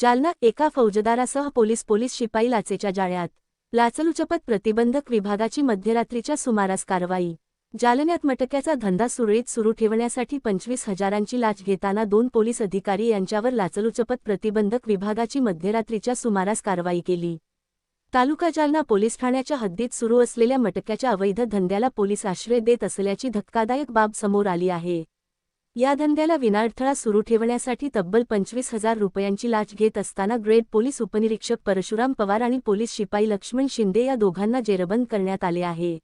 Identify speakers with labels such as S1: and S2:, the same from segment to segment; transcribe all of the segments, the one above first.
S1: जालना एका फौजदारासह police police शिपाई लाचेच्या जाळ्यात. लाचलुचपत प्रतिबंधक विभागाची मध्यरात्रीच्या सुमारास कारवाई. जालन्यात मटक्याचा धंदा सुरळीत सुरू ठेवण्यासाठी पंचवीस हजारांची लाच घेताना दोन पोलीस अधिकारी यांच्यावर लाचलुचपत प्रतिबंधक विभागाची मध्यरात्रीच्या सुमारास कारवाई केली. तालुका जालना पोलीस ठाण्याच्या हद्दीत सुरू असलेल्या मटक्याच्या अवैध धंद्याला पोलीस आश्रय देत असल्याची धक्कादायक बाब समोर आली आहे. या धंद्याला विनाअडथळा सुरू ठेवण्यासाठी तब्बल पंचवीस हजार रुपयांची लाच घेत असताना ग्रेड पोलीस उपनिरीक्षक परशुराम पवार आणि पोलीस शिपाई लक्ष्मण शिंदे या दोघांना जेरबंद करण्यात आले आहे.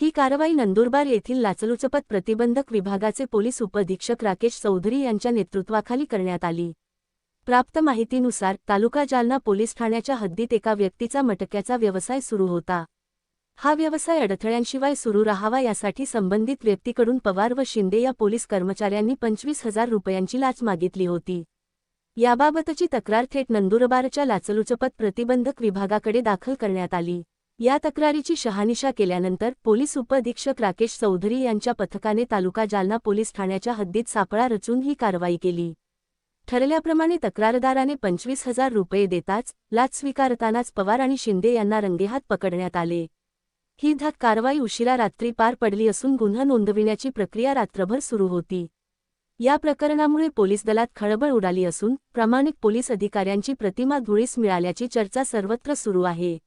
S1: ही कारवाई नंदुरबार येथील लाचलुचपत प्रतिबंधक विभागाचे पोलीस उपअधीक्षक राकेश चौधरी यांच्या नेतृत्वाखाली करण्यात आली. प्राप्त माहितीनुसार तालुका जालना पोलीस ठाण्याच्या हद्दीत एका व्यक्तीचा मटक्याचा व्यवसाय सुरू होता. हा व्यवसाय अडथळ्यांशिवाय सुरू राहावा यासाठी संबंधित व्यक्तीकडून पवार व शिंदे या पोलीस कर्मचाऱ्यांनी पंचवीस हजार रुपयांची लाच मागितली होती. याबाबतची तक्रार थेट नंदुरबारच्या लाचलुचपत प्रतिबंधक विभागाकडे दाखल करण्यात आली. या तक्रारीची शहानिशा केल्यानंतर पोलीस उपअधीक्षक राकेश चौधरी यांच्या पथकाने तालुका जालना पोलीस ठाण्याच्या हद्दीत सापळा रचून ही कारवाई केली. ठरल्याप्रमाणे तक्रारदाराने पंचवीस हजार रुपये देताच लाच स्वीकारतानाच पवार आणि शिंदे यांना रंगेहात पकडण्यात आले. ही धाक कारवाई उशिरा रात्री पार पडली असून गुन्हा नोंदविण्याची प्रक्रिया रात्रभर सुरू होती. या प्रकरणामुळे पोलीस दलात खळबळ उडाली असून प्रामाणिक पोलीस अधिकाऱ्यांची प्रतिमा धुळीस मिळाल्याची चर्चा सर्वत्र सुरू आहे.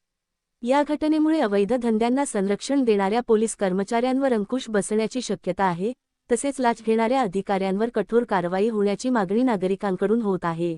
S1: या घटनेमुळे अवैध धंद्यांना संरक्षण देणाऱ्या पोलीस कर्मचाऱ्यांवर अंकुश बसण्याची शक्यता आहे तसेच लाच घेणाऱ्या अधिकाऱ्यांवर कठोर कारवाई होण्याची मागणी नागरिकांकडून होत आहे.